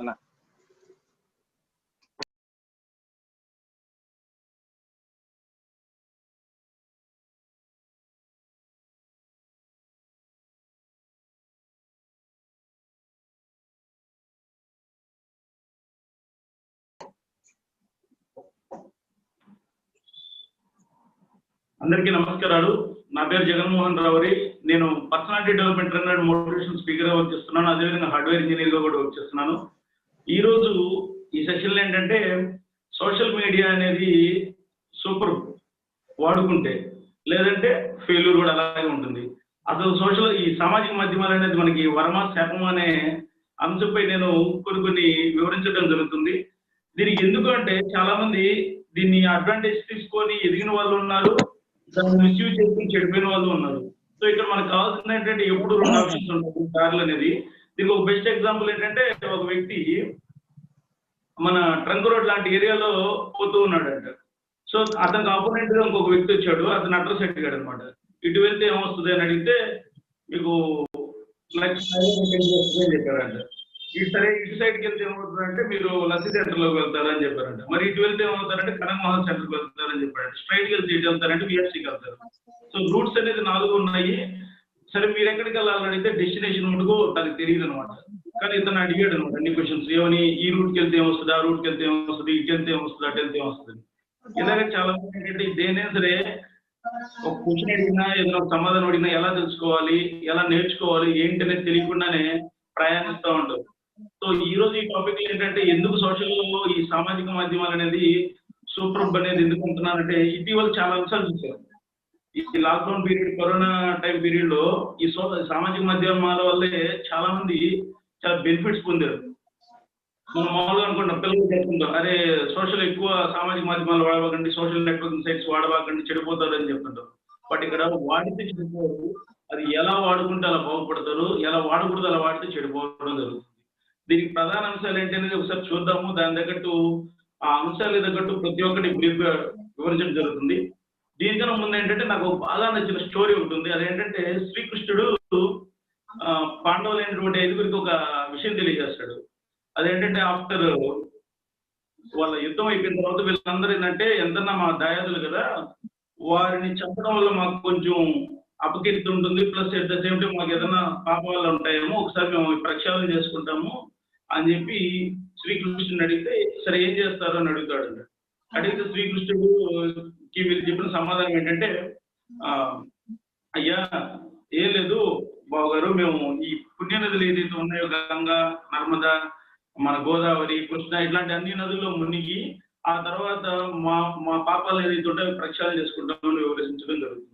అన్న. అందరికీ నమస్కారాలు. నా పేరు జగన్మోహన్ రావరి. నేను personality development trainer and motivation స్పీకర్గా వర్క్ చేస్తున్నాను. అదేవిధంగా హార్డ్వేర్ ఇంజనీర్గా కూడా వర్క్ చేస్తున్నాను. ఈ రోజు ఈ సెషన్లో ఏంటంటే సోషల్ మీడియా అనేది సూపర్ వాడుకుంటే లేదంటే ఫెయిల్యూర్ కూడా అలాగే ఉంటుంది. అసలు సోషల్ ఈ సామాజిక మాధ్యమాలు అనేది మనకి వరమ శాపం అనే అంశంపై నేను కొన్ని కొన్ని వివరించడం జరుగుతుంది. దీనికి ఎందుకంటే చాలా మంది దీన్ని అడ్వాంటేజ్ తీసుకొని ఎదిగిన వాళ్ళు ఉన్నారు దాన్ని మిస్యూజ్ చేసుకుని చెడిపోయిన వాళ్ళు ఉన్నారు. సో ఇక్కడ మనకు కావాల్సిన ఏంటంటే ఎప్పుడు రెండు ఆప్షన్స్ ఉంటాయి కార్లు అనేది. దీనికి ఒక బెస్ట్ ఎగ్జాంపుల్ ఏంటంటే ఒక వ్యక్తి మన ట్రంక్ రోడ్ లాంటి ఏరియాలో పోతూ ఉన్నాడంట. సో అతనికి ఆపోనెంట్గా ఇంకొక వ్యక్తి వచ్చాడు అతను అడ్రస్ అడిగాడు అనమాట ఇటు వెళ్తే ఏమొస్తుంది? అని అడిగితే మీకు చెప్పారంట. ఇటు సరే ఇటు సైడ్కి వెళ్తే ఏమవుతుందంటే మీరు లస్సీ సెంటర్లోకి వెళ్తారని చెప్పారంట. మరి ఇటు వెళ్తే ఏమవుతారంటే కనక్ మహల్ సెంటర్కి వెళ్తారని చెప్పారంట. స్ట్రైట్కి వెళ్తే ఇటు వెళ్తారంటే విఎఫ్సీకి వెళ్తారు. సో రూట్స్ అనేది నాలుగు ఉన్నాయి. సరే మీరు ఎక్కడికి వెళ్ళాలని అడిగితే డెస్టినేషన్ మటుకు తనకు తెలియదు అనమాట కానీ ఇతను అడిగాడు అనమాట అన్ని క్వశ్చన్స్ ఏమని? ఈ రూట్కి వెళ్తే ఏమొస్తుంది? ఆ రూట్కి వెళ్తే ఏమొస్తుంది? ఇటు వెళ్తే ఏమొస్తుంది? అటు వెళ్తే ఏమొస్తుంది? ఇలాగే చాలా మంది ఏంటంటే దేనైనా సరే? ఒక క్వశ్చన్ అడిగినా ఏదైనా ఒక సమాధానం అడిగినా ఎలా తెలుసుకోవాలి? ఎలా నేర్చుకోవాలి? ఏంటి అనేది తెలియకుండానే ప్రయాణిస్తూ ఉంటారు. సో ఈ రోజు ఈ టాపిక్ ఏంటంటే ఎందుకు సోషల్ ఈ సామాజిక మాధ్యమాలు అనేది సూపర్ అనేది ఎందుకు అంటున్నానంటే ఇటీవల చాలా అంశాలు చూసారు ఈ లాక్డౌన్ పీరియడ్ కరోనా టైం పీరియడ్లో ఈ సామాజిక మాధ్యమాల వల్లే చాలా మంది చాలా బెనిఫిట్స్ పొందారు. మనం మామూలుగా అనుకుంటాం పిల్లలు చెప్తుంటారు అరే సోషల్ ఎక్కువ సామాజిక మాధ్యమాలు వాడబాకండి సోషల్ నెట్వర్కింగ్ సైట్స్ వాడబాకండి చెడిపోతారు అని చెప్తుంటారు. బట్ ఇక్కడ వాడితే చెడిపోరు. అది ఎలా వాడుకుంటే అలా బాగుపడతారు ఎలా వాడకూడదు అలా వాడితే చెడిపోవడం జరుగుతుంది. దీనికి ప్రధాన అంశాలు ఏంటి అనేది ఒకసారి చూద్దాము. దాని తగ్గట్టు ఆ అంశాలు తగ్గట్టు ప్రతి ఒక్కటి వివరించడం జరుగుతుంది. దీనికన్నా ముందు ఏంటంటే నాకు బాగా నచ్చిన స్టోరీ ఉంటుంది. అదేంటంటే శ్రీకృష్ణుడు పాండవులైనటువంటి ఐదుగురికి ఒక విషయం తెలియజేస్తాడు. అదేంటంటే ఆఫ్టర్ వాళ్ళ యుద్ధం అయిపోయిన తర్వాత వీళ్ళందరూ ఏంటంటే ఎంతన్నా మా దాయాదులు కదా వారిని చంపడం వల్ల మాకు కొంచెం అపకీర్తి ఉంటుంది. Plus at the same time మాకు ఏదైనా పాపాలు ఉంటాయేమో ఒకసారి మేము ప్రక్షాళన చేసుకుంటాము అని చెప్పి శ్రీకృష్ణుని అడిగితే సరే ఏం చేస్తారు? అని అడుగుతాడు అడిగితే శ్రీకృష్ణుడు మీరు చెప్పిన సమాధానం ఏంటంటే ఆ, అయ్యా ఏం లేదు బావగారు మేము ఈ పుణ్యనదులు ఏదైతే ఉన్నాయో గంగా నర్మదా మన గోదావరి కృష్ణ ఇట్లాంటి అన్ని నదుల్లో మునిగి ఆ తర్వాత మా మా పాపాలు ఏదైతే ఉంటాయో ప్రక్షాళన చేసుకుంటామని వివరించడం జరుగుతుంది.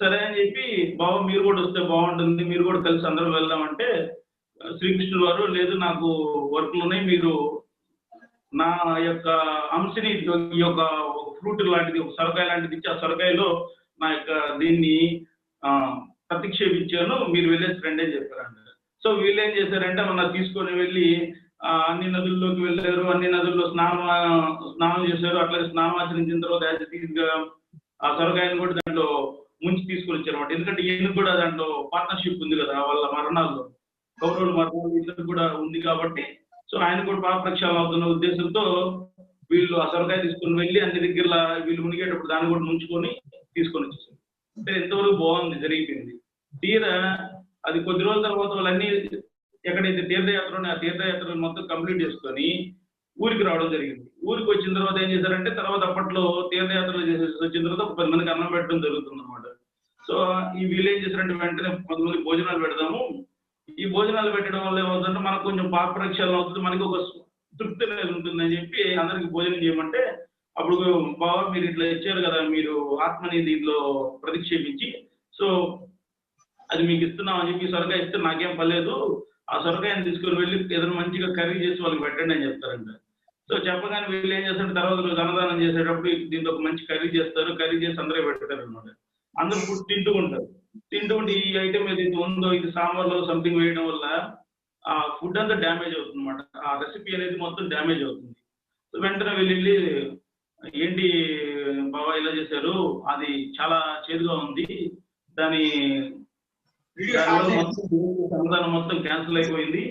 సరే అని చెప్పి బావ మీరు కూడా వస్తే బాగుంటుంది మీరు కూడా కలిసి అందరం వెళ్దామంటే శ్రీకృష్ణుడు వారు లేదు నాకు వర్క్లు ఉన్నాయి మీరు నా యొక్క అంశని ఈ యొక్క ఫ్రూట్ లాంటిది ఒక సొరకాయ లాంటిది ఇచ్చి ఆ సొరకాయలో నా యొక్క దీన్ని ఆ, ప్రతిక్షేపించాను. మీరు వెళ్ళేసి రండి అని చెప్పారండి సో వీళ్ళు ఏం చేశారంటే మన తీసుకొని వెళ్ళి అన్ని నదుల్లోకి వెళ్ళారు. అన్ని నదుల్లో స్నానం స్నానం చేశారు. అట్లా స్నానం ఆచరించిన తర్వాత యాజ్ ఆ సొరకాయను కూడా దాంట్లో ముంచి తీసుకొని వచ్చారు అనమాట ఎందుకంటే ఈయన కూడా దాంట్లో పార్ట్నర్షిప్ ఉంది కదా వాళ్ళ మరణాల్లో. కౌరవుల మరణాలు ఇద్దరు కూడా ఉంది కాబట్టి సో ఆయన కూడా పాప ప్రక్షాళన అవుతున్న ఉద్దేశంతో వీళ్ళు ఆ సొరకాయ తీసుకొని వెళ్ళి అన్ని దగ్గర వీళ్ళు మునిగేటప్పుడు దాన్ని కూడా ముంచుకొని తీసుకొని వచ్చేసారు. అంటే ఎంతవరకు బాగుంది జరిగిపోయింది. తీరా అది కొద్ది రోజుల తర్వాత వాళ్ళన్నీ ఎక్కడైతే తీర్థయాత్ర ఆ తీర్థయాత్రలు మొత్తం కంప్లీట్ చేసుకొని ఊరికి రావడం జరిగింది. ఊరికి వచ్చిన తర్వాత ఏం చేశారంటే తర్వాత అప్పట్లో తీర్థయాత్రలు చేసేసి వచ్చిన తర్వాత ఒక పది మందికి అన్నం పెట్టడం జరుగుతుంది అనమాట సో ఈ వీళ్ళు ఏం చేశారంటే వెంటనే కొంతమంది భోజనాలు పెడదాము ఈ భోజనాలు పెట్టడం వల్ల ఏమవుతుందంటే మనకు కొంచెం పాప ప్రక్షాళన అవుతుంది మనకి ఒక తృప్తి అనేది ఉంటుందని చెప్పి అందరికి భోజనం చేయమంటే అప్పుడు బాబా మీరు ఇట్లా ఇచ్చారు కదా మీరు ఆత్మని దీంట్లో ప్రతిక్షేపించి సో అది మీకు ఇస్తున్నాం అని చెప్పి సొరకాయ ఇస్తే నాకేం పర్లేదు ఆ సొరకాయని తీసుకొని వెళ్ళి ఏదైనా మంచిగా కర్రీ చేసి వాళ్ళకి పెట్టండి అని చెప్తారంట. సో చెప్పగానే వీళ్ళు ఏం చేస్తారు తర్వాత రోజు అన్నదానం చేసేటప్పుడు దీంట్లో ఒక మంచి కర్రీ చేస్తారు కర్రీ చేసి అందరూ పెడతారు అనమాట అందరూ ఫుడ్ తింటూ ఉంటారు. తింటూ ఉంటే ఈ ఐటమ్ ఏదైతే ఉందో ఇది సాంబార్లో సంథింగ్ వేయడం వల్ల ఆ ఫుడ్ అంతా డ్యామేజ్ అవుతుంది అనమాట ఆ రెసిపీ అనేది మొత్తం డ్యామేజ్ అవుతుంది. సో వెంటనే వీళ్ళు వెళ్ళి ఏంటి బాబా ఇలా చేశారు? అది చాలా చేదుగా ఉంది. దాని దానివల్ల మొత్తం క్యాన్సిల్ అయిపోయింది.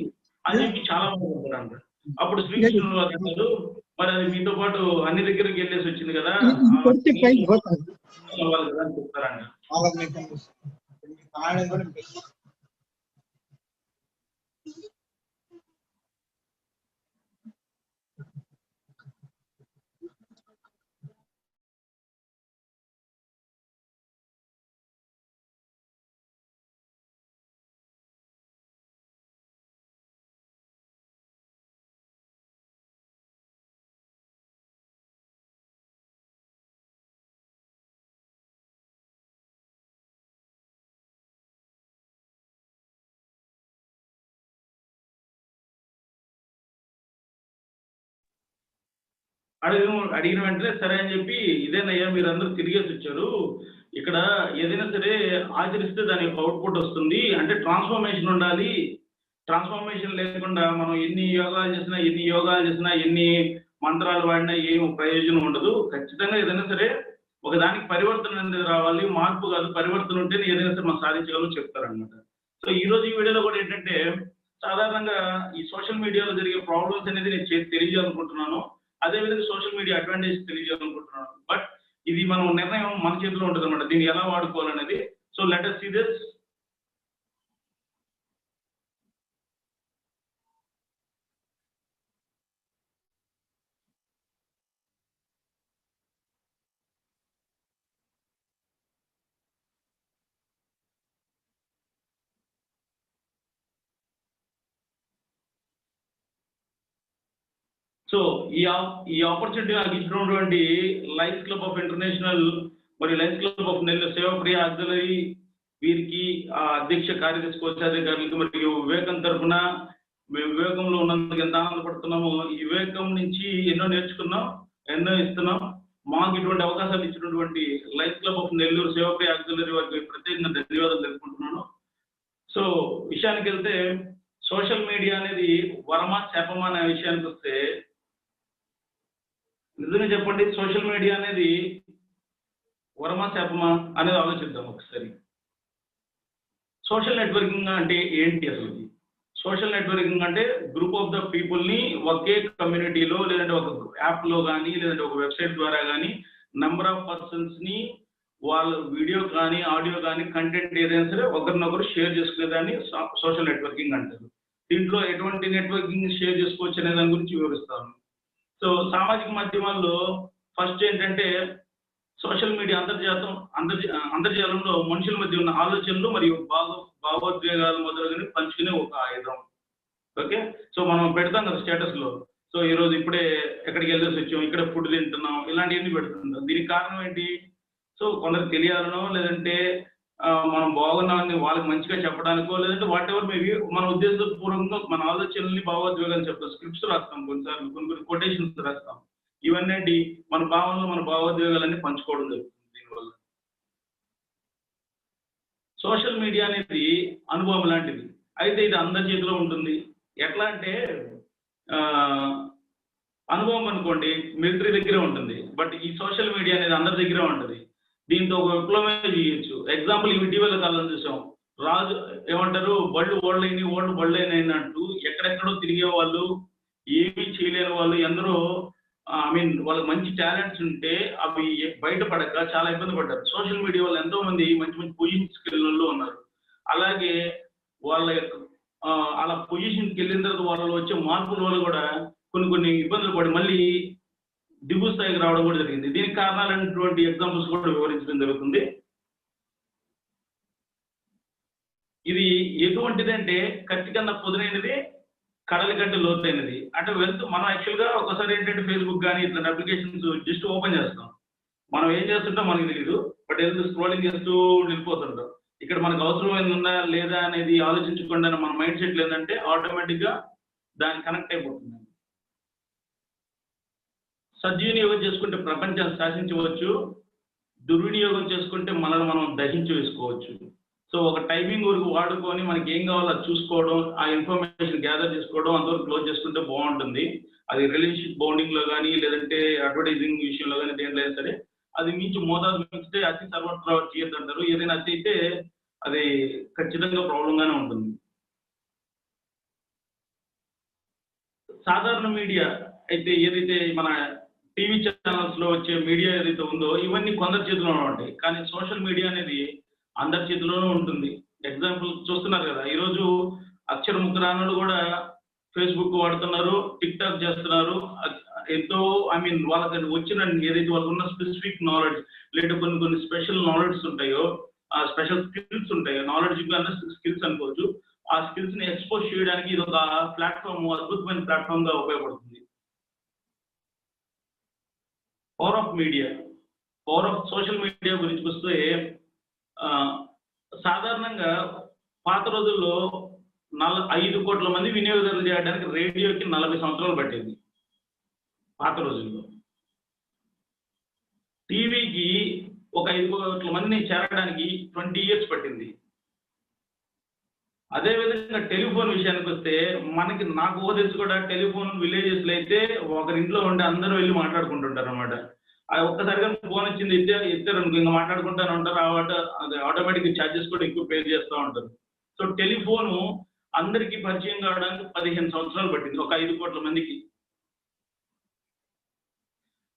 అని చెప్పి చాలా మంది అంటారంట అప్పుడు శ్రీకృష్ణుడు అన్నారు మరి అది మీతో పాటు అన్ని దగ్గరికి వెళ్ళేసి వచ్చింది కదా వాళ్ళు కదా అని చెప్తారంట. వాళ్ళకి అడిగిన అడిగిన వెంటనే సరే అని చెప్పి ఇదేనయ్యా మీరు అందరూ తిరిగేసి వచ్చారు. ఇక్కడ ఏదైనా సరే ఆచరిస్తే దాని యొక్క అవుట్పుట్ వస్తుంది. అంటే ట్రాన్స్ఫర్మేషన్ ఉండాలి. ట్రాన్స్ఫర్మేషన్ లేకుండా మనం ఎన్ని యోగాలు చేసినా ఎన్ని యోగాలు చేసినా ఎన్ని మంత్రాలు వాడినా ఏం ప్రయోజనం ఉండదు. ఖచ్చితంగా ఏదైనా సరే ఒక దానికి పరివర్తన అనేది రావాలి. మార్పు కాదు పరివర్తన ఉంటేనే ఏదైనా సరే మనం సాధించగలం చెప్తారనమాట సో ఈ రోజు ఈ వీడియోలో కూడా ఏంటంటే సాధారణంగా ఈ సోషల్ మీడియాలో జరిగే ప్రాబ్లమ్స్ అనేది నేను తెలియజేయాలనుకుంటున్నాను. అదేవిధంగా సోషల్ మీడియా అడ్వాంటేజ్ తెలియజేయాలనుకుంటున్నాను. బట్ ఇది మనం నిర్ణయం మన చేతిలో ఉంటుంది అనమాట దీన్ని ఎలా వాడుకోవాలనేది. So let us see this so ఈ ఈ ఆపర్చునిటీ నాకు ఇచ్చినటువంటి లైన్స్ క్లబ్ ఆఫ్ ఇంటర్నేషనల్ మరియు Lions club of Nellore Sevapriya అగ్దలరి వీరికి ఆ అధ్యక్ష కార్యదర్శి కోశాధికారులకు మరియు వివేకం తరఫున మేము వివేకంలో ఉన్నందుకు ఎంత ఆనందపడుతున్నాము ఈ వివేకం నుంచి ఎన్నో నేర్చుకున్నాం ఎన్నో ఇస్తున్నాం. మాకు ఇటువంటి అవకాశాలు ఇచ్చినటువంటి Lions club of Nellore Sevapriya అగ్దలరి వారికి ప్రత్యేకంగా ధన్యవాదాలు తెలుపుకుంటున్నాను. సో విషయానికి వెళ్తే సోషల్ మీడియా అనేది వరమా శాపమా అనే విషయానికి వస్తే నిజంగా చెప్పండి సోషల్ మీడియా అనేది వరమా శాపమా అనేది ఆలోచిద్దాం ఒకసారి. సోషల్ నెట్వర్కింగ్ అంటే ఏంటి అసలు? సోషల్ నెట్వర్కింగ్ అంటే గ్రూప్ ఆఫ్ ద పీపుల్ని ఒకే కమ్యూనిటీలో లేదంటే ఒక యాప్లో కానీ లేదంటే ఒక వెబ్సైట్ ద్వారా కానీ నెంబర్ ఆఫ్ పర్సన్స్ని వాళ్ళ వీడియో కానీ ఆడియో కానీ కంటెంట్ ఏదైనా సరే ఒకరినొకరు షేర్ చేసుకునేదాన్ని సోషల్ నెట్వర్కింగ్ అంటారు. దీంట్లో ఎటువంటి నెట్వర్కింగ్ షేర్ చేసుకోవచ్చు అనే దాని గురించి వివరిస్తాను. సో సామాజిక మాధ్యమాల్లో ఫస్ట్ ఏంటంటే సోషల్ మీడియా అంతర్జాతం అంతర్జ అంతర్జాలంలో మనుషుల మధ్య ఉన్న ఆలోచనలు మరియు భావ భావోద్వేగాలు మొదలుగుని పంచుకునే ఒక ఆయుధం. ఓకే సో మనం పెడతాం కదా స్టేటస్లో సో ఈ రోజు ఇప్పుడే ఎక్కడికి వెళ్ళేసి వచ్చాం ఇక్కడ ఫుడ్ తింటున్నాం ఇలాంటివన్నీ పెడుతుంటాం. దీనికి కారణం ఏంటి? సో కొందరు తెలియాలనో లేదంటే మనం బాగున్నామని వాళ్ళకి మంచిగా చెప్పడానికో లేదంటే వాట్ ఎవర్ మేబీ మన ఉద్దేశపూర్వకంగా మన ఆలోచనల్ని భావోద్వేగాలు చెప్తాం. స్క్రిప్ట్స్ రాస్తాం కొన్నిసార్లు కొన్ని కొన్ని కొటేషన్స్ రాస్తాం. ఇవన్నీ మన భావనలు మన భావోద్వేగాలన్నీ పంచుకోవడం జరుగుతుంది దీనివల్ల. సోషల్ మీడియా అనేది అనుభవం లాంటిది. అయితే ఇది అందరి చేతిలో ఉంటుంది. ఎట్లా అంటే అనుభవం అనుకోండి మిలిటరీ దగ్గరే ఉంటుంది. బట్ ఈ సోషల్ మీడియా అనేది అందరి దగ్గరే ఉంటుంది. దీంతో ఒక విప్లవమే చేయొచ్చు. ఎగ్జాంపుల్ ఇటీవల కాలం చూసాం. రాజు ఏమంటారు? బళ్ళు ఓళ్ళైన ఓళ్ళు అంటూ ఎక్కడెక్కడో తిరిగే వాళ్ళు ఏమీ చేయలేని వాళ్ళు ఎందరో ఐ మీన్ వాళ్ళకి మంచి టాలెంట్స్ ఉంటే అవి బయటపడక చాలా ఇబ్బంది పడ్డారు. సోషల్ మీడియా వాళ్ళు ఎంతో మంది మంచి మంచి పొజిషన్స్కి వెళ్ళిన ఉన్నారు. అలాగే వాళ్ళ యొక్క అలా పొజిషన్కి వెళ్ళిన తర్వాత వాళ్ళు వచ్చే మార్పుల వల్ల కూడా కొన్ని కొన్ని ఇబ్బందులు పడి మళ్ళీ దిగువ స్థాయికి రావడం కూడా జరిగింది. దీనికి కారణాలైనటువంటి ఎగ్జాంపుల్స్ కూడా వివరించడం జరుగుతుంది. ఇది ఎటువంటిది అంటే కత్తి కన్నా పొదునైనది కడలి కంటే లోతైనది. అంటే వెళ్తూ మనం యాక్చువల్గా ఒకసారి ఏంటంటే ఫేస్బుక్ కానీ ఇట్లాంటి అప్లికేషన్స్ జస్ట్ ఓపెన్ చేస్తాం. మనం ఏం చేస్తుంటాం మనకి తెలియదు బట్ వెళ్తూ స్క్రోలింగ్ చేస్తూ వెళ్ళిపోతుంటాం ఇక్కడ మనకు అవసరమైంది ఉందా లేదా అనేది ఆలోచించకుండా మన మైండ్ సెట్ లేదంటే ఆటోమేటిక్గా దానికి కనెక్ట్ అయిపోతుంది. సద్వినియోగం చేసుకుంటే ప్రపంచాన్ని శాసించవచ్చు దుర్వినియోగం చేసుకుంటే మనల్ని మనం దహించి వేసుకోవచ్చు. సో ఒక టైమింగ్ వరకు వాడుకొని మనకి ఏం కావాలో చూసుకోవడం ఆ ఇన్ఫర్మేషన్ గ్యాదర్ చేసుకోవడం అంతవరకు క్లోజ్ చేసుకుంటే బాగుంటుంది. అది రిలేషన్షిప్ బౌండింగ్లో కానీ లేదంటే అడ్వర్టైజింగ్ విషయంలో కానీ దేంట్లో అయినా సరే అది మించి మోతాదు మించితే అతి సర్వత్రా చేయొద్దు అంటారు ఏదైనా అతి అయితే అది ఖచ్చితంగా ప్రాబ్లం గానే ఉంటుంది. సాధారణ మీడియా అయితే ఏదైతే మన టీవీ ఛానల్స్లో వచ్చే మీడియా ఏదైతే ఉందో ఇవన్నీ కొందరి చేతిలోనే ఉంటాయి. కానీ సోషల్ మీడియా అనేది అందరి చేతిలోనే ఉంటుంది. ఎగ్జాంపుల్ చూస్తున్నారు కదా ఈరోజు అక్షర ముద్రానులు కూడా ఫేస్బుక్ వాడుతున్నారు టిక్ టాక్ చేస్తున్నారు. ఎంతో ఐ మీన్ వాళ్ళకి వచ్చిన ఏదైతే వాళ్ళకు ఉన్న స్పెసిఫిక్ నాలెడ్జ్ లేదా కొన్ని కొన్ని స్పెషల్ నాలెడ్జ్ ఉంటాయో ఆ స్పెషల్ స్కిల్స్ ఉంటాయో నాలెడ్జ్ కన్నా స్కిల్స్ అనుకోవచ్చు ఆ స్కిల్స్ని ఎక్స్పోజ్ చేయడానికి ఇది ఒక ప్లాట్ఫామ్ అద్భుతమైన ప్లాట్ఫామ్గా ఉపయోగపడుతుంది. Power of media power of social media గురించి వస్తే సాధారణంగా పాత రోజుల్లో నల ఐదు కోట్ల మంది వినియోగదారులు చేయడానికి రేడియోకి నలభై సంవత్సరాలు పట్టింది. పాత రోజుల్లో. టీవీకి ఒక ఐదు కోట్ల మందిని చేరడానికి ట్వంటీ ఇయర్స్ పట్టింది. అదే విధంగా టెలిఫోన్ విషయానికి వస్తే మనకి నాకు ఊహ కూడా టెలిఫోన్ విలేజెస్లో అయితే ఒకరింట్లో ఉండి అందరూ వెళ్ళి మాట్లాడుకుంటుంటారు అనమాట ఒక్కసారిగా ఫోన్ వచ్చింది ఇచ్చే ఇచ్చారు అనుకో ఇంకా మాట్లాడుకుంటాను ఉంటారు అది ఆటోమేటిక్ ఛార్జెస్ కూడా ఎక్కువ పే చేస్తూ ఉంటారు. సో టెలిఫోను అందరికీ పరిచయం కావడానికి పదిహేను సంవత్సరాలు పట్టింది ఒక ఐదు కోట్ల మందికి.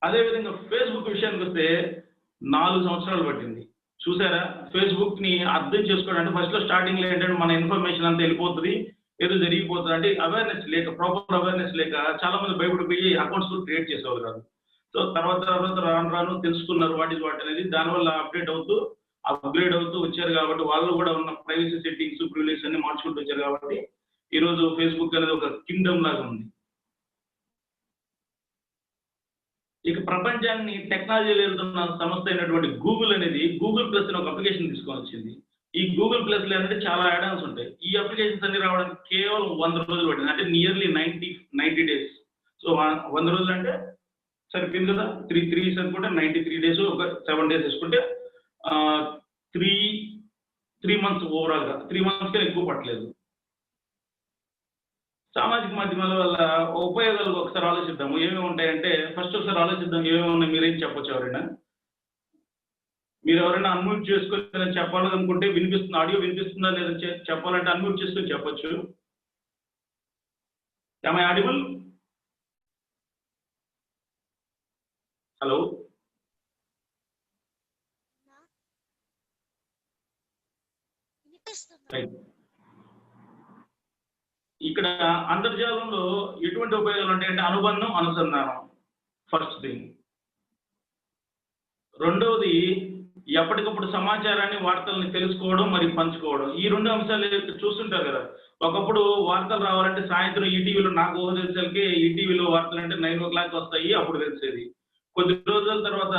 అదే విధంగా ఫేస్బుక్ విషయానికి వస్తే నాలుగు సంవత్సరాలు పట్టింది. చూసారా? ఫేస్బుక్ని అర్థం చేసుకోవడం అంటే ఫస్ట్లో స్టార్టింగ్లో ఏంటంటే మన ఇన్ఫర్మేషన్ అంతా వెళ్ళిపోతుంది ఏదో జరిగిపోతుంది. అంటే అవేర్నెస్ లేక ప్రాపర్ అవేర్నెస్ లేక చాలా మంది భయపడిపోయి అకౌంట్స్ కూడా క్రియేట్ చేసేవారు కాదు. సో తర్వాత తర్వాత రాను రాను తెలుసుకున్నారు వాటి వాటి అనేది. దానివల్ల అప్డేట్ అవుతూ అప్గ్రేడ్ అవుతూ వచ్చారు కాబట్టి వాళ్ళు కూడా ఉన్న ప్రైవసీ సెట్టింగ్స్ ప్రివిలేజ్ అన్ని మార్చుకుంటూ వచ్చారు కాబట్టి ఈ రోజు ఫేస్బుక్ అనేది ఒక కింగ్డమ్ లాగా ఉంది. ఇక ప్రపంచాన్ని టెక్నాలజీలో వెళ్తున్న సంస్థ అయినటువంటి గూగుల్ అనేది గూగుల్ ప్లస్ అని ఒక అప్లికేషన్ తీసుకొని వచ్చింది ఈ గూగుల్ ప్లస్లో ఏంటంటే చాలా యాడాన్స్ ఉంటాయి. ఈ అప్లికేషన్స్ అన్ని రావడానికి కేవలం వంద రోజులు పట్టింది. అంటే nearly ninety ninety days so వంద రోజులు అంటే సరిపోయింది కదా? త్రీ త్రీ అనుకుంటే నైన్టీ త్రీ డేస్ ఒక సెవెన్ డేస్ వేసుకుంటే త్రీ త్రీ మంత్స్ ఓవరాల్గా త్రీ మంత్స్కి ఎక్కువ పట్టలేదు. సామాజిక మాధ్యమాల వల్ల ఉపయోగాలు ఒకసారి ఆలోచిద్దాము. ఏమేమి ఉంటాయంటే ఫస్ట్ ఒకసారి ఆలోచిద్దాం. ఏమేమి ఉన్నాయి? మీరేం చెప్పొచ్చు ఎవరైనా? మీరు ఎవరైనా అన్మ్యూట్ చేసుకొని చెప్పాలనుకుంటే వినిపిస్తుంది. ఆడియో వినిపిస్తుందా లేదా చెప్పాలంటే అన్మ్యూట్ చేసుకొని చెప్పొచ్చు. ఐ ఆడిబుల్ హలో రైట్ ఇక్కడ అంతర్జాలంలో ఎటువంటి ఉపయోగాలు ఉంటాయంటే అనుబంధం అనుసంధానం. ఫస్ట్ థింగ్ రెండవది ఎప్పటికప్పుడు సమాచారాన్ని వార్తల్ని తెలుసుకోవడం మరియు పంచుకోవడం. ఈ రెండు అంశాలు చూస్తుంటారు కదా ఒకప్పుడు వార్తలు రావాలంటే సాయంత్రం ఈటీవీలో నాకు ఊహ ఈటీవీలో వార్తలు అంటే నైన్ ఓ క్లాక్ వస్తాయి అప్పుడు తెలిసేది. కొద్ది రోజుల తర్వాత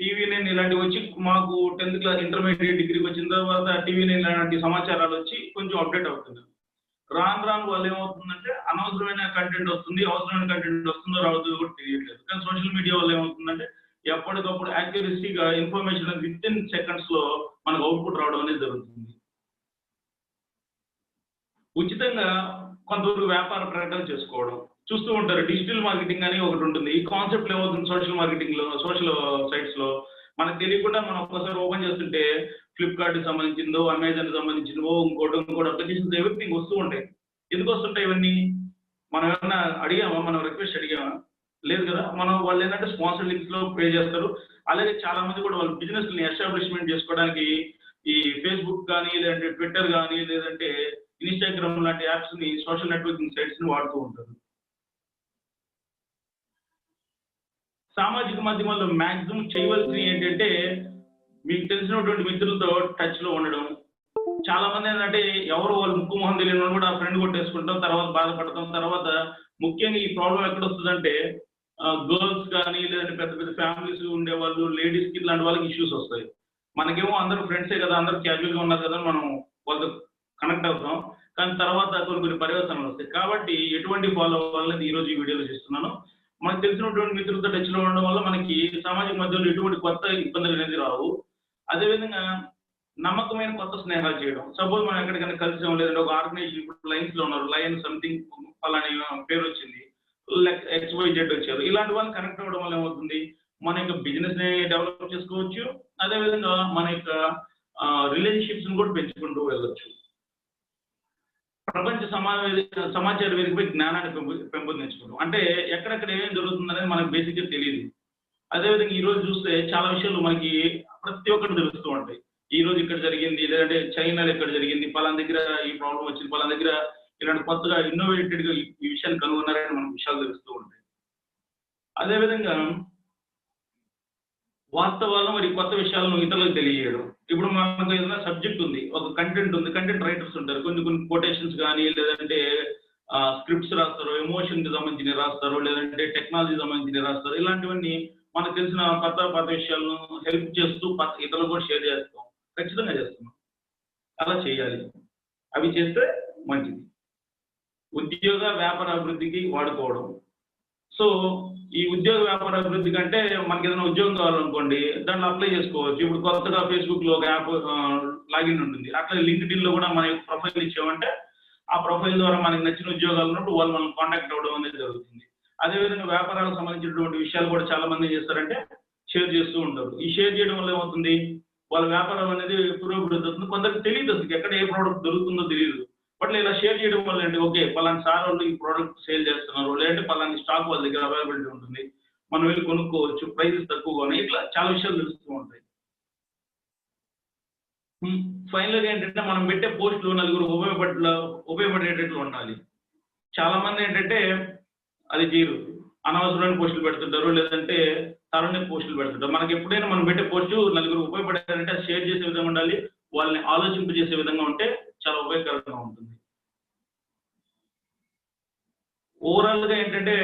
టీవీ నేను ఇలాంటివి వచ్చి మాకు టెన్త్ క్లాస్ ఇంటర్మీడియట్ డిగ్రీకి వచ్చిన తర్వాత టీవీ నేను ఇలాంటి సమాచారాలు వచ్చి కొంచెం అప్డేట్ అవుతుంది రాను రాను వాళ్ళు ఏమవుతుందంటే అనవసరమైన కంటెంట్ వస్తుంది అవసరమైన కంటెంట్ వస్తుందో రావద్దు కూడా తెలియట్లేదు. కానీ సోషల్ మీడియా వల్ల ఏమవుతుందంటే ఎప్పటికప్పుడు యాక్యురసీగా ఇన్ఫర్మేషన్ విత్ ఇన్ సెకండ్స్లో మనకు అవుట్పుట్ రావడం అనేది జరుగుతుంది. ఉచితంగా కొంతవరకు వ్యాపార ప్రకటన చేసుకోవడం చూస్తూ ఉంటారు. డిజిటల్ మార్కెటింగ్ అని ఒకటి ఉంటుంది. ఈ కాన్సెప్ట్ ఏమవుతుంది? సోషల్ మార్కెటింగ్లో సోషల్ సైట్స్లో మనకు తెలియకుండా మనం ఒక్కసారి ఓపెన్ చేస్తుంటే ఫ్లిప్కార్ట్ సంబంధించిందో అమెజాన్ సంబంధించిందో ఇంకోటి ఇంకోటి అప్లికేషన్స్ ఎవ్రీథింగ్ వస్తూ ఉంటాయి. ఎందుకు వస్తుంటాయి ఇవన్నీ? మనం ఏమన్నా అడిగామా? మనం రిక్వెస్ట్ అడిగామా? లేదు కదా? మనం వాళ్ళు ఏంటంటే స్పాన్సర్ లింక్స్లో పే చేస్తారు. అలాగే చాలా మంది కూడా వాళ్ళ బిజినెస్ని ఎస్టాబ్లిష్మెంట్ చేసుకోవడానికి ఈ ఫేస్బుక్ కానీ లేదంటే ట్విట్టర్ కానీ లేదంటే ఇన్స్టాగ్రామ్ లాంటి యాప్స్ని సోషల్ నెట్వర్కింగ్ సైట్స్ని వాడుతూ ఉంటారు. సామాజిక మాధ్యమాల్లో మాక్సిమం చేయవలసినవి ఏంటంటే మీకు తెలిసినటువంటి మిత్రులతో టచ్లో ఉండడం. చాలా మంది ఏంటంటే ఎవరు వాళ్ళు ముక్కు మొహం తెలియని కూడా ఫ్రెండ్ కొట్టేసుకుంటాం తర్వాత బాధపడతాం తర్వాత ముఖ్యంగా ఈ ప్రాబ్లం ఎక్కడ వస్తుందంటే గర్ల్స్ కానీ లేదంటే పెద్ద పెద్ద ఫ్యామిలీస్ ఉండే వాళ్ళు లేడీస్కి ఇలాంటి వాళ్ళకి ఇష్యూస్ వస్తాయి. మనకేమో అందరూ ఫ్రెండ్సే కదా అందరూ క్యాజువల్గా ఉన్నారు కదా అని మనం వాళ్ళతో కనెక్ట్ అవుతాం. కానీ తర్వాత కొన్ని కొన్ని పరివర్తనలు వస్తాయి. కాబట్టి ఎటువంటి ఫాలో అవ్వాలని ఈ రోజు ఈ వీడియోలో చేస్తున్నాను. మనకు తెలిసినటువంటి మిత్రులతో టచ్లో ఉండడం వల్ల మనకి సామాజిక మధ్యలో ఎటువంటి కొత్త ఇబ్బందులు అనేది రావు. అదేవిధంగా నమ్మకమైన కొత్త స్నేహాలు చేయడం. సపోజ్ మనం ఎక్కడికైనా కలిసాం లేదంటే ఒక ఆర్గనైజేషన్ ఇప్పుడు లైన్స్లో ఉన్నారు లైన్ సంథింగ్ అలానే పేరు వచ్చింది ఎక్స్ వై జెడ్ వచ్చారు. ఇలాంటి వాళ్ళు కనెక్ట్ అవ్వడం వల్ల ఏమవుతుంది? మన యొక్క బిజినెస్ని డెవలప్ చేసుకోవచ్చు. అదేవిధంగా మన యొక్క రిలేషన్షిప్స్ని కూడా పెంచుకుంటూ వెళ్ళొచ్చు. ప్రపంచ సమావేశ సమాచార వేదికపై జ్ఞానాన్ని పెంపు పెంపొందించుకోవడం అంటే ఎక్కడెక్కడ ఏం జరుగుతుందనేది మనకు బేసిక్గా తెలియదు అదేవిధంగా ఈ రోజు చూస్తే చాలా విషయాలు మనకి ప్రతి ఒక్కటి తెలుస్తూ ఉంటాయి. ఈ రోజు ఇక్కడ జరిగింది లేదంటే చైనాలో ఇక్కడ జరిగింది పలానా దగ్గర ఈ ప్రాబ్లం వచ్చింది పలానా దగ్గర ఇలాంటి కొత్తగా ఇన్నోవేటెడ్గా ఈ- విషయాన్ని కనుగొన్నారని మనకు విషయాలు తెలుస్తూ ఉంటాయి. అదేవిధంగా వాస్తవాలు మరి కొత్త విషయాలను ఇతరులకు తెలియజేయడం. ఇప్పుడు మనకు ఏదైనా సబ్జెక్ట్ ఉంది ఒక కంటెంట్ ఉంది కంటెంట్ రైటర్స్ ఉంటారు. కొన్ని కొన్ని కొటేషన్స్ కానీ లేదంటే స్క్రిప్ట్స్ రాస్తారు ఎమోషన్కి సంబంధించి రాస్తారు లేదంటే టెక్నాలజీ సంబంధించి రాస్తారు ఇలాంటివన్నీ మనకు తెలిసిన కొత్త కొత్త విషయాలను హెల్ప్ చేస్తూ ఇతరులు కూడా షేర్ చేస్తాం ఖచ్చితంగా చేస్తున్నాం. అలా చేయాలి. అవి చేస్తే మంచిది. ఉద్యోగ వ్యాపార అభివృద్ధికి వాడుకోవడం. సో ఈ ఉద్యోగ వ్యాపార అభివృద్ధి కంటే మనకి ఏదైనా ఉద్యోగం కావాలనుకోండి దాన్ని అప్లై చేసుకోవచ్చు. ఇప్పుడు కొత్తగా ఫేస్బుక్లో ఒక యాప్ లాగిన్ ఉంటుంది. అట్లా లింక్డ్లో కూడా మన ప్రొఫైల్ ఇచ్చామంటే ఆ ప్రొఫైల్ ద్వారా మనకి నచ్చిన ఉద్యోగాలు ఉన్నప్పుడు వాళ్ళు మనం కాంటాక్ట్ అవ్వడం అనేది జరుగుతుంది. అదేవిధంగా వ్యాపారాలకు సంబంధించినటువంటి విషయాలు కూడా చాలా మంది చేస్తారంటే షేర్ చేస్తూ ఉంటారు. ఈ షేర్ చేయడం వల్ల ఏమవుతుంది? వాళ్ళ వ్యాపారం అనేది పురోభివృద్ధి అవుతుంది. కొందరికి తెలియదు అసలు ఎక్కడ ఏ ప్రోడక్ట్ దొరుకుతుందో తెలియదు బట్ ఇలా షేర్ చేయడం వల్ల ఏంటి? ఓకే పలానా సార్ వాళ్ళు ఈ ప్రోడక్ట్ సేల్ చేస్తున్నారు. లేదంటే పలానా స్టాక్ వాళ్ళ దగ్గర అవైలబిలిటీ ఉంటుంది. మనం వెళ్ళి కొనుక్కోవచ్చు. ప్రైజెస్ తక్కువగా ఇట్లా చాలా విషయాలు తెలుస్తూ ఉంటాయి. ఫైనల్గా ఏంటంటే మనం పెట్టే పోస్టులు నలుగురు ఉపయోగపడ ఉపయోగపడేటట్లు ఉండాలి. చాలా మంది ఏంటంటే అది చేయరు. అనవసరమైన పోస్టులు పెడుతుంటారు లేదంటే తరుణ పోస్టులు పెడుతుంటారు. మనకి ఎప్పుడైనా మనం పెట్టే పోస్టు నలుగురు ఉపయోగపడారంటే షేర్ చేసే విధంగా ఉండాలి వాళ్ళని ఆలోచింపజేసే విధంగా ఉంటే చాలా ఉపయోగకరంగా ఉంటుంది. ఓవరాల్గా ఏంటంటే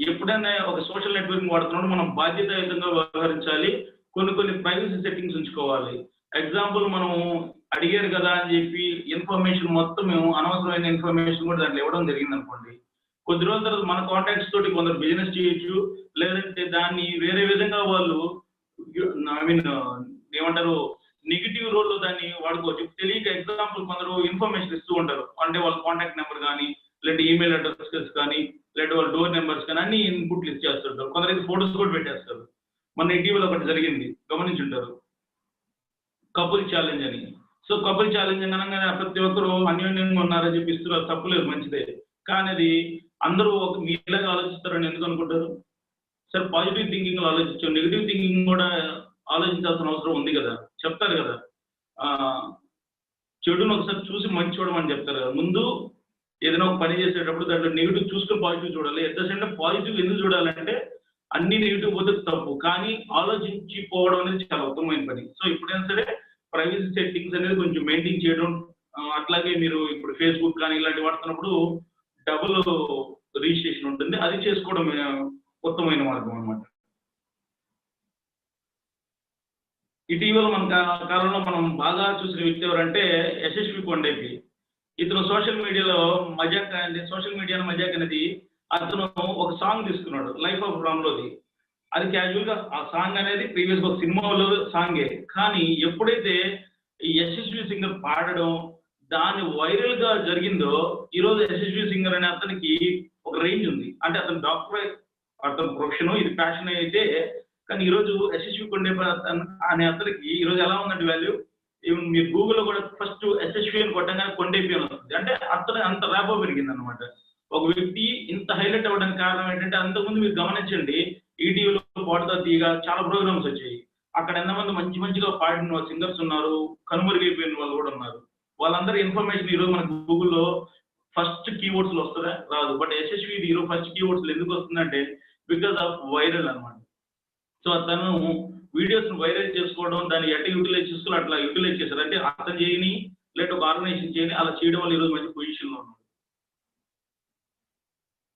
ఎప్పుడైనా ఒక సోషల్ నెట్వర్కింగ్ వాడుతున్నప్పుడు మనం బాధ్యతాయుతంగా వ్యవహరించాలి కొన్ని కొన్ని ప్రైవసీ సెట్టింగ్స్ ఉంచుకోవాలి. ఎగ్జాంపుల్ మనం అడిగారు కదా అని చెప్పి ఇన్ఫర్మేషన్ మొత్తం మేము అనవసరమైన ఇన్ఫర్మేషన్ కూడా దాంట్లో ఇవ్వడం జరిగింది అనుకోండి కొద్ది రోజుల తర్వాత మన కాంటాక్ట్స్ తోటి కొందరు బిజినెస్ చేయొచ్చు లేదంటే దాన్ని వేరే విధంగా వాళ్ళు ఐ మీన్ ఏమంటారు నెగిటివ్ రోల్లో దాన్ని వాడుకోవచ్చు. తెలియక ఎగ్జాంపుల్ కొందరు ఇన్ఫర్మేషన్ ఇస్తూ ఉంటారు. అంటే వాళ్ళ కాంటాక్ట్ నెంబర్ కానీ లేదంటే ఈమెయిల్ అడ్రస్ కానీ లేదంటే వాళ్ళ డోర్ నెంబర్స్ కానీ అన్ని ఇన్పుట్లు ఇచ్చేస్తుంటారు. కొందరైతే ఫోటోస్ కూడా పెట్టేస్తారు. మన ఇటీవల ఒకటి జరిగింది. గమనించుంటారు. కపుల్ ఛాలెంజ్ అని. సో కపుల్ ఛాలెంజ్ అనగానే ప్రతి ఒక్కరు అన్యోన్యంగా ఉన్నారని చెప్పి ఇస్తున్నారు. తప్పులేదు మంచిదే. కానీ అది అందరూ ఒక మీలాగా ఆలోచిస్తారని ఎందుకు అనుకుంటారు? సార్ పాజిటివ్ థింకింగ్ ఆలోచించాం నెగిటివ్ థింకింగ్ కూడా ఆలోచించాల్సిన అవసరం ఉంది కదా? చెప్తారు కదా. చెడును ఒకసారి చూసి మంచి చూడమని చెప్తారు కదా. ముందు ఏదైనా ఒక పని చేసేటప్పుడు దాంట్లో నెగిటివ్ చూసుకుని పాజిటివ్ చూడాలి. At the same time positive ఎందుకు చూడాలంటే అన్ని నెగిటివ్ పోతే తప్పు. కానీ ఆలోచించిపోవడం అనేది చాలా ఉత్తమమైన పని. సో ఎప్పుడైనా సరే ప్రైవసీ సెట్టింగ్స్ అనేది కొంచెం మెయింటైన్ చేయడం అట్లాగే మీరు ఇప్పుడు ఫేస్బుక్ కానీ ఇలాంటి వాడుతున్నప్పుడు డబుల్ రిజిస్ట్రేషన్ ఉంటుంది. అది చేసుకోవడం ఉత్తమైన ఉత్తమమైన మార్గం అన్నమాట. ఇటీవల మన కాలంలో మనం బాగా చూసిన వ్యక్తి ఎవరంటే యశస్వి కొండేపి ఇతను సోషల్ మీడియాలో మజాక్ అంటే సోషల్ మీడియాలో మజాక్ అనేది అతను ఒక సాంగ్ తీసుకున్నాడు లైఫ్ ఆఫ్ రామ్లోది. అది క్యాజువల్గా ఆ సాంగ్ అనేది ప్రీవియస్ ఒక సినిమాలో సాంగే. కానీ ఎప్పుడైతే ఈ యశస్వి సింగర్ పాడడం దాని వైరల్గా జరిగిందో ఈ రోజు యశస్వి సింగర్ అనే అతనికి ఒక రేంజ్ ఉంది. అంటే అతను డాక్టర్ అతను ప్రొఫెషన్ ఇది ప్యాషన్ అయితే కానీ ఈ రోజు ఎస్ఎస్వి కొండే అనే అతనికి ఈ రోజు ఎలా ఉందంటే వాల్యూ ఈవెన్ మీరు గూగుల్లో కూడా ఫస్ట్ ఎస్ఎస్వి అని కొట్టగానే కొండేపి అని వస్తుంది. అంటే అతను అంత ర్యాపో పెరిగింది అనమాట ఒక వ్యక్తి ఇంత హైలైట్ అవ్వడానికి కారణం ఏంటంటే అంతకుముందు మీరు గమనించండి ఈటీవీలో పాడుతా తీగ చాలా ప్రోగ్రామ్స్ వచ్చాయి. అక్కడ ఎంతమంది మంచి మంచిగా పాడిన సింగర్స్ ఉన్నారు కనుమరుగైపోయిన వాళ్ళు కూడా ఉన్నారు. వాళ్ళందరి ఇన్ఫర్మేషన్ ఈరోజు మనకు గూగుల్లో ఫస్ట్ కీవర్డ్స్లో వస్తుందా రాదు. But SSV hero first keywords ఎందుకు వస్తుందంటే బికాస్ ఆఫ్ వైరల్ అనమాట సో తను వీడియోస్ వైరల్ చేసుకోవడం దాన్ని ఎట్లా యూటిలైజ్ చేసుకుని అట్లా యూటిలైజ్ చేశారు. అంటే అతను చేయని లేదా ఒక ఆర్గనైజేషన్ చేయని అలా చేయడం వల్ల ఈరోజు మంచి పొజిషన్లో ఉన్నాడు.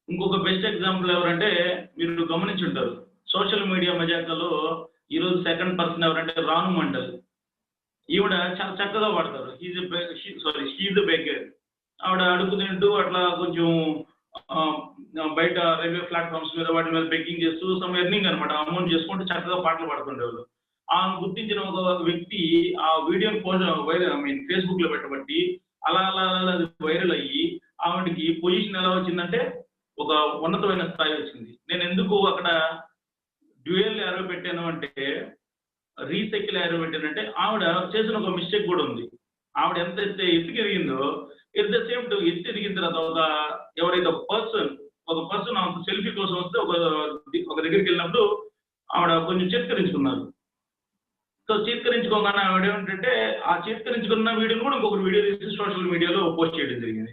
ఇంకొక బెస్ట్ ఎగ్జాంపుల్ ఎవరంటే మీరు గమనించుంటారు. సోషల్ మీడియా మజాకలో ఈరోజు సెకండ్ పర్సన్ ఎవరంటే రాను మండల్. ఈవిడ చాలా చక్కగా వాడతారు. హీజ్ సారీ షీజ్ బేకర్ ఆవిడ అడుగు తింటూ అట్లా కొంచెం బయట రైల్వే ప్లాట్ఫామ్స్ మీద వాటి మీద బెగ్గింగ్ చేస్తూ సమ్ ఎర్నింగ్ అనమాట అమౌంట్ చేసుకుంటూ చక్కగా పాటలు పాడుతుండేవాళ్ళు. ఆమె గుర్తించిన ఒక వ్యక్తి ఆ వీడియోని పోస్ట్ వైరల్ ఐ మీన్ ఫేస్బుక్లో పెట్టబట్టి అలా అలా అలా అది వైరల్ అయ్యి ఆవిడకి పొజిషన్ ఎలా వచ్చిందంటే ఒక ఉన్నతమైన స్థాయి వచ్చింది. నేను ఎందుకు అక్కడ డ్యూయల్ యారో పెట్టాను అంటే రీసైకిల్ యారో పెట్టానంటే ఆవిడ చేసిన ఒక మిస్టేక్ కూడా ఉంది. ఆవిడ ఎంత ఎత్తే ఎత్తుకెరిగిందో ఎట్ ద సేమ్ ఎత్తు ఎదిగిన తర్వాత ఒక ఎవరైతే ఒక పర్సన్ ఒక పర్సన్ సెల్ఫీ కోసం వస్తే ఒక ఒక దగ్గరికి వెళ్ళినప్పుడు ఆవిడ కొంచెం చిత్కరించుకున్నారు. సో చిత్కరించుకోగానే ఆవిడ ఏమిటంటే ఆ చిత్కరించుకున్న వీడియోని కూడా ఇంకొక వీడియో తీసి సోషల్ మీడియాలో పోస్ట్ చేయడం జరిగింది.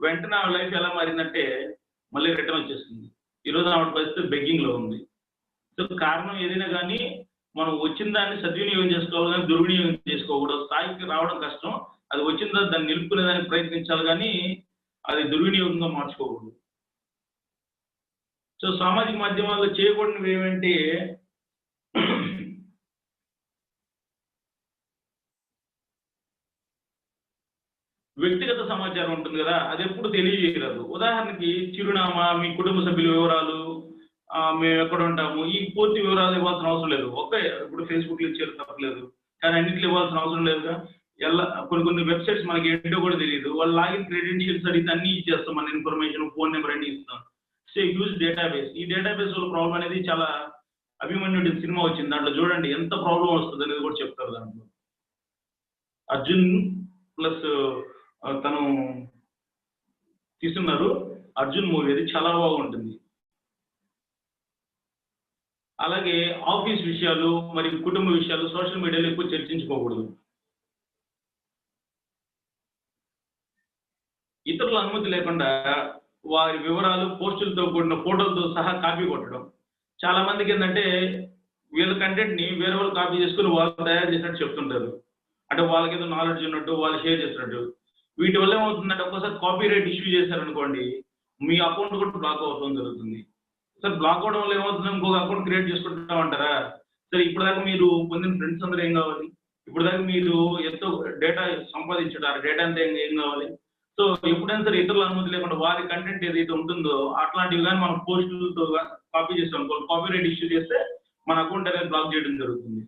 వెంటనే ఆవిడ లైఫ్ ఎలా మారిందంటే మళ్ళీ రిటర్న్ వచ్చేసింది. ఈరోజు ఆవిడ పరిస్థితి బెగ్గింగ్లో ఉంది. సో కారణం ఏదైనా కానీ మనం వచ్చిన దాన్ని సద్వినియోగం చేసుకోవాలి కానీ దుర్వినియోగం చేసుకోకూడదు. స్థాయికి రావడం కష్టం. అది వచ్చిన తర్వాత దాన్ని నిలుపుకునేదానికి ప్రయత్నించాలి కానీ అది దుర్వినియోగంగా మార్చుకోకూడదు. సో సామాజిక మాధ్యమాల్లో చేయకూడనివి ఏమంటే వ్యక్తిగత సమాచారం ఉంటుంది కదా అది ఎప్పుడు తెలియజేయరాదు. ఉదాహరణకి చిరునామా మీ కుటుంబ సభ్యుల వివరాలు మేము ఎక్కడ ఉంటాము ఈ పూర్తి వివరాలు ఇవ్వాల్సిన అవసరం లేదు. ఒకే ఇప్పుడు ఫేస్బుక్లో ఇచ్చారు తప్పలేదు కానీ అన్నింటిలో ఇవ్వాల్సిన అవసరం లేదుగా ఎలా కొన్ని కొన్ని వెబ్సైట్స్ మనకి ఏంటో కూడా తెలియదు వాళ్ళు లాగిన్ క్రెడెన్షియల్స్ అడిగితే అన్ని ఇచ్చేస్తాం మన ఇన్ఫర్మేషన్ ఫోన్ నెంబర్ అన్ని ఇస్తాం. So huge database. ఈ డేటాబేస్ వల్ల ప్రాబ్లం అనేది చాలా అభిమన్యుడి సినిమా వచ్చింది. దాంట్లో చూడండి ఎంత ప్రాబ్లం వస్తుంది అనేది కూడా చెప్తారు దాంట్లో. అర్జున్ ప్లస్ తను తీసున్నారు అర్జున్ మూవీ అది చాలా బాగుంటుంది. అలాగే ఆఫీస్ విషయాలు మరియు కుటుంబ విషయాలు సోషల్ మీడియాలో ఎక్కువ చర్చించుకోకూడదు. ఇతరుల అనుమతి లేకుండా వారి వివరాలు పోస్టులతో కూడిన ఫోటోలతో సహా కాపీ కొట్టడం. చాలా మందికి ఏంటంటే వీళ్ళ కంటెంట్ని వేరే వాళ్ళు కాపీ చేసుకుని వాళ్ళు తయారు చేసినట్టు చెప్తుంటారు. అంటే వాళ్ళకి ఏదో నాలెడ్జ్ ఉన్నట్టు వాళ్ళు షేర్ చేస్తున్నట్టు. వీటి వల్ల ఏమవుతుందంటే ఒకసారి కాపీ రైట్ ఇష్యూ చేశారనుకోండి మీ అకౌంట్ కూడా బ్లాక్ అవుతుంది జరుగుతుంది. సార్ బ్లాక్ అవడం వల్ల ఏమవుతుంది ఇంకొక అకౌంట్ క్రియేట్ చేసుకుంటామంటారా సరే ఇప్పుడు దాకా మీరు పొందిన ఫ్రెండ్స్ అందరూ ఏం కావాలి? ఇప్పుడు దాకా మీరు ఎంతో డేటా సంపాదించడం ఆ డేటా అంతా ఏం కావాలి? సో ఎప్పుడైనా సరే ఇతరుల అనుమతి లేకుండా వారి కంటెంట్ ఏదైతే ఉంటుందో అట్లాంటివి కానీ మనం పోస్టులతో కాపీ చేస్తాం కాపీ రైట్ ఇష్యూ చేస్తే మన అకౌంట్ అనేది బ్లాక్ చేయడం జరుగుతుంది.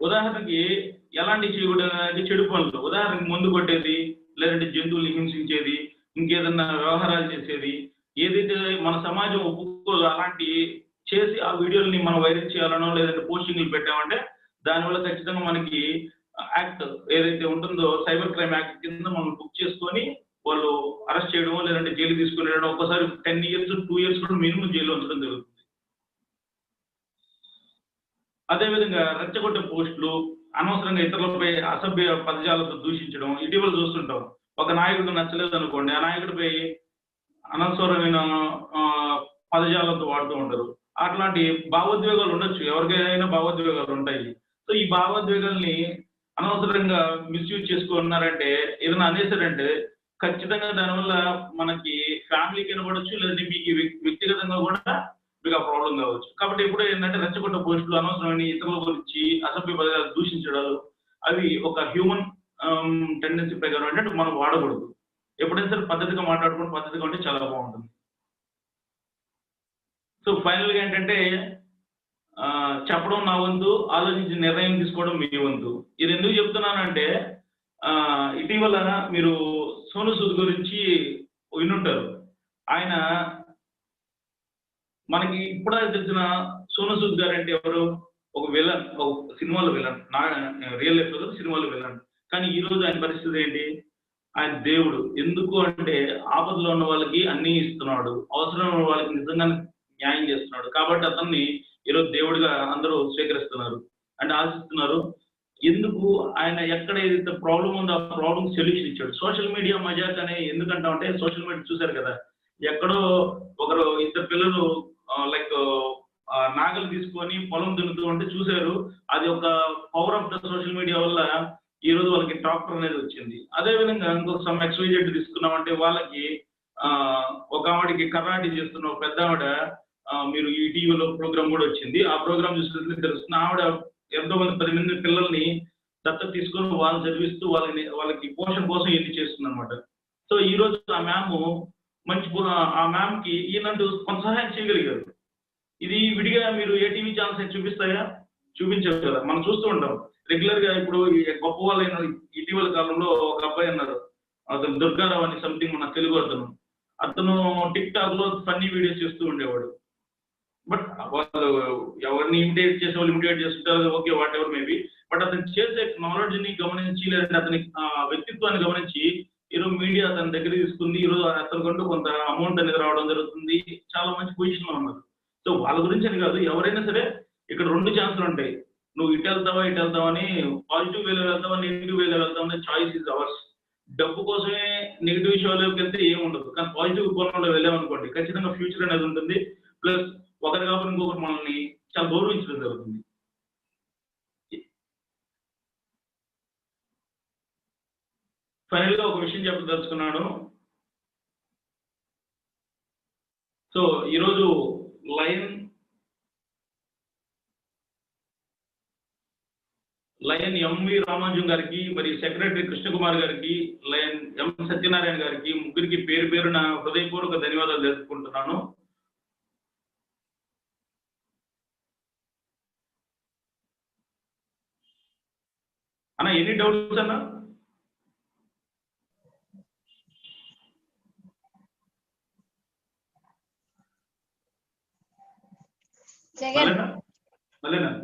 ఉదాహరణకి ఎలాంటి చేయకూడదు చెడు పనులు. ఉదాహరణకి మందు కొట్టేది లేదంటే జంతువులు హింసించేది ఇంకేదన్నా వ్యవహారాలు చేసేది ఏదైతే మన సమాజం ఒప్పుకోదు అలాంటి చేసి ఆ వీడియోలని మనం వైరల్ చేయాలనో లేదంటే పోస్టింగ్లు పెట్టామంటే దానివల్ల ఖచ్చితంగా మనకి యాక్ట్ ఏదైతే ఉంటుందో సైబర్ క్రైమ్ యాక్ట్ కింద మనం బుక్ చేసుకొని వాళ్ళు అరెస్ట్ చేయడం లేదంటే జైలు తీసుకుని వెళ్ళడం ఒక్కసారి టెన్ ఇయర్స్ టూ ఇయర్స్ కూడా మినిమం జైలు ఉంచడం జరుగుతుంది. అదేవిధంగా రెచ్చగొట్టే పోస్టులు అనవసరంగా ఇతరులపై అసభ్య పదజాలతో దూషించడం ఇటీవల చూస్తుంటాం. ఒక నాయకుడు నచ్చలేదు అనుకోండి ఆ నాయకుడిపై అనవసరమైన పదజాలతో పదజాలంతో వాడుతూ ఉంటారు. అట్లాంటి భావోద్వేగాలు ఉండొచ్చు. ఎవరికైనా భావోద్వేగాలు ఉంటాయి. సో ఈ భావోద్వేగాల్ని అనవసరంగా మిస్యూజ్ చేసుకున్నారంటే ఏదైనా అనేసారంటే ఖచ్చితంగా దానివల్ల మనకి ఫ్యామిలీకి వినపడచ్చు లేదంటే మీకు వ్యక్తిగతంగా కూడా మీకు ఆ ప్రాబ్లం కావచ్చు. కాబట్టి ఎప్పుడు ఏంటంటే రెచ్చగొట్ట పోస్టులు అనవసరమైన ఇతరుల గురించి అసభ్య పదాలు దూషించడాలు అవి ఒక హ్యూమన్ టెండెన్సీ um, ప్రకారం అంటే మనం వాడకూడదు. ఎప్పుడైనా సరే పద్ధతిగా మాట్లాడుకుని పద్ధతిగా ఉంటే చాలా బాగుంటుంది. సో ఫైనల్గా ఏంటంటే చెప్పడం నా వంతు ఆలోచించి నిర్ణయం తీసుకోవడం మీ వంతు. ఇది ఎందుకు చెప్తున్నానంటే ఆ, ఇటీవల మీరు సోను సూద్ గురించి వినుంటారు. ఆయన మనకి ఇప్పుడే తెలిసిన సోను సూద్ గారు అంటే ఎవరు? ఒక విలన్ ఒక సినిమాలో విలన్ నా రియల్ లైఫ్లో సినిమాలో విలన్. కానీ ఈ రోజు ఆయన పరిస్థితి ఏంటి? ఆయన దేవుడు. ఎందుకు అంటే ఆపదలో ఉన్న వాళ్ళకి అన్ని ఇస్తున్నాడు. అవసరం ఉన్న వాళ్ళకి నిజంగా న్యాయం చేస్తున్నాడు. కాబట్టి అతన్ని ఈరోజు దేవుడిగా అందరూ స్వీకరిస్తున్నారు అంటే ఆశిస్తున్నారు ఎందుకు ఆయన ఎక్కడ ఏదైతే ప్రాబ్లం ఉందో ఆ ప్రాబ్లం సొల్యూషన్ ఇచ్చాడు. సోషల్ మీడియా మజాక్ అని ఎందుకంటా అంటే సోషల్ మీడియా చూశారు కదా. ఎక్కడో ఒకరు ఇద్దరు పిల్లలు లైక్ నాగలు తీసుకొని పొలం దున్నుతూ ఉంటే చూశారు అది ఒక power of the social media వల్ల ఈ రోజు వాళ్ళకి ట్రాక్టర్ అనేది వచ్చింది. అదే విధంగా ఇంకొక సమ్ ఎక్స్వైజెడ్ తీసుకున్నామంటే వాళ్ళకి ఆ, ఒక ఆవిడకి కర్ణాటక చేస్తున్న ఒక పెద్ద ఆవిడ మీరు ఈ టీవీలో ప్రోగ్రామ్ కూడా వచ్చింది. ఆ ప్రోగ్రామ్ చూసినట్లు తెలుస్తుంది ఆవిడ ఎంతో మంది పది మంది పిల్లల్ని దత్తత తీసుకొని వాళ్ళని చదివిస్తూ వాళ్ళని వాళ్ళకి పోషణ కోసం ఇది చేస్తుంది అనమాట సో ఈ రోజు ఆ మ్యామ్ మంచి ఆ మ్యామ్కి ఈయనంటూ కొంత సహాయం చేయగలిగారు. ఇది విడిగా మీరు ఏ టీవీ ఛానల్స్ చూపిస్తాయా? చూపించారు కదా. మనం చూస్తూ ఉంటాం. రెగ్యులర్గా ఇప్పుడు గొప్ప వాళ్ళైన ఇటీవల కాలంలో ఒక అబ్బాయి అన్నారు. అతను దుర్గారావు అని సంథింగ్ మన తెలుగు అతను. అతను టిక్ టాక్లో ఫన్నీ వీడియోస్ చేస్తూ ఉండేవాడు. బట్ వాళ్ళు ఎవరిని ఇమిటేట్ చేసే వాళ్ళు ఇమిటేట్ చేస్తుంటారు okay whatever maybe but అతను చేసే నాలెడ్జ్ని గమనించి లేదంటే అతని వ్యక్తిత్వాన్ని గమనించి ఈరోజు మీడియా అతని దగ్గర తీసుకుంది ఈరోజు అతని కంటూ కొంత అమౌంట్ అనేది రావడం జరుగుతుంది. చాలా మంచి పొజిషన్లో ఉన్నారు. సో వాళ్ళ గురించి అని కాదు ఎవరైనా సరే ఇక్కడ రెండు ఛాన్సులు ఉంటాయి. నువ్వు ఇటు వెళ్తావా ఇటు వెళ్తావా అని పాజిటివ్ వేలో వెళ్తావా నెగిటివ్ వేలో వెళ్తావా అనే చాయిస్ ఇస్ అవర్స్ డబ్బు కోసమే నెగిటివ్ షోలోకి వెళ్తే ఏం ఉండదు. కానీ పాజిటివ్ కోణంలో వెళ్ళామనుకోండి ఖచ్చితంగా ఫ్యూచర్ అనేది ఉంటుంది. ప్లస్ ఒకరు కాబట్టి ఇంకొకరు మనల్ని చాలా గౌరవించడం జరుగుతుంది. ఫైనల్గా ఒక విషయం చెప్పదలుచుకున్నాను. సో ఈరోజు లయన్ లయన్ ఎంవి రామానుజం గారికి మరి సెక్రటరీ కృష్ణకుమార్ గారికి లయన్ ఎం సత్యనారాయణ గారికి ముగ్గురికి పేరు పేరున హృదయపూర్వక ధన్యవాదాలు తెలుసుకుంటున్నాను అన్న ఎన్ని డౌట్స్ అన్న?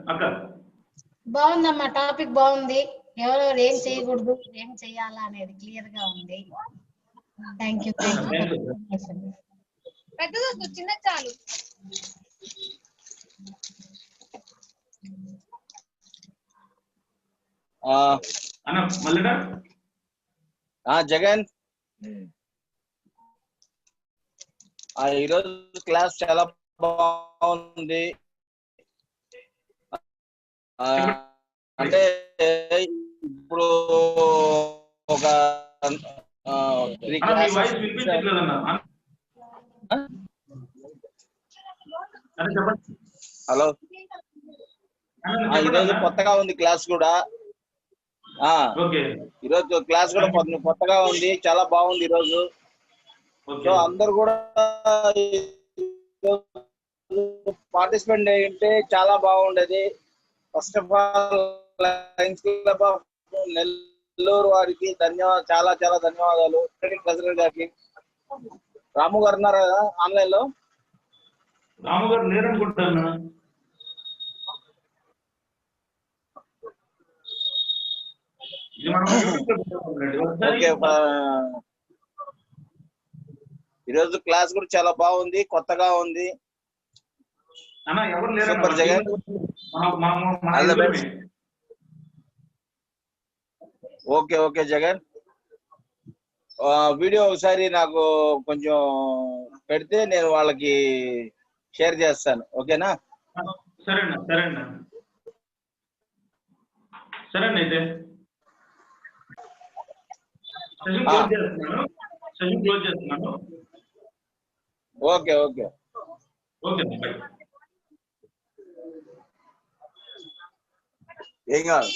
అక్క? బాగుందమ్మా టాపిక్ బాగుంది. ఎవరెవరు ఏం చేయకూడదు ఏం చెయ్యాలా అనేది క్లియర్గా ఉంది. థ్యాంక్ యూ పెద్దదొద్దు చిన్న చాలు ఆ, అన్న మళ్ళీనా ఆ, జగన్. ఆ, ఈరోజు క్లాస్ చాలా బాగుంది. అంటే ఇప్పుడు ఒక త్రీ హలో. ఈరోజు. కొత్తగా ఉంది క్లాస్ కూడా. ఈరోజు క్లాస్ కూడా కొత్త- కొత్తగా ఉంది చాలా బాగుంది ఈరోజు. సో అందరు కూడా పార్టిసిపెంట్ అయ్యింటే చాలా బాగుండేది. First of all Lions Club of Nellore వారికి ధన్యవాదాలు చాలా చాలా ధన్యవాదాలు. ప్రెసిడెంట్ గారికి. రాము గారు ఉన్నారా ఆన్లైన్లో రాము గారు లేరనుకుంటాను ఇది మనం యూట్యూబ్లో పెట్టుకోవాలండి. ఒకసారి ఓకే ఈరోజు క్లాస్ కూడా చాలా బాగుంది కొత్తగా ఉంది. Super Jagan. Okay okay Jagan. Video ఒకసారి నాకు కొంచెం పెడితే నేను వాళ్ళకి షేర్ చేస్తాను. ఓకేనా? సరేనా సరేనా. సరేనా అయితే. సెషన్ క్లోజ్ చేస్తున్నాను. సెషన్ క్లోజ్ చేస్తున్నాను. Okay okay. ఓకే ఏం కాదు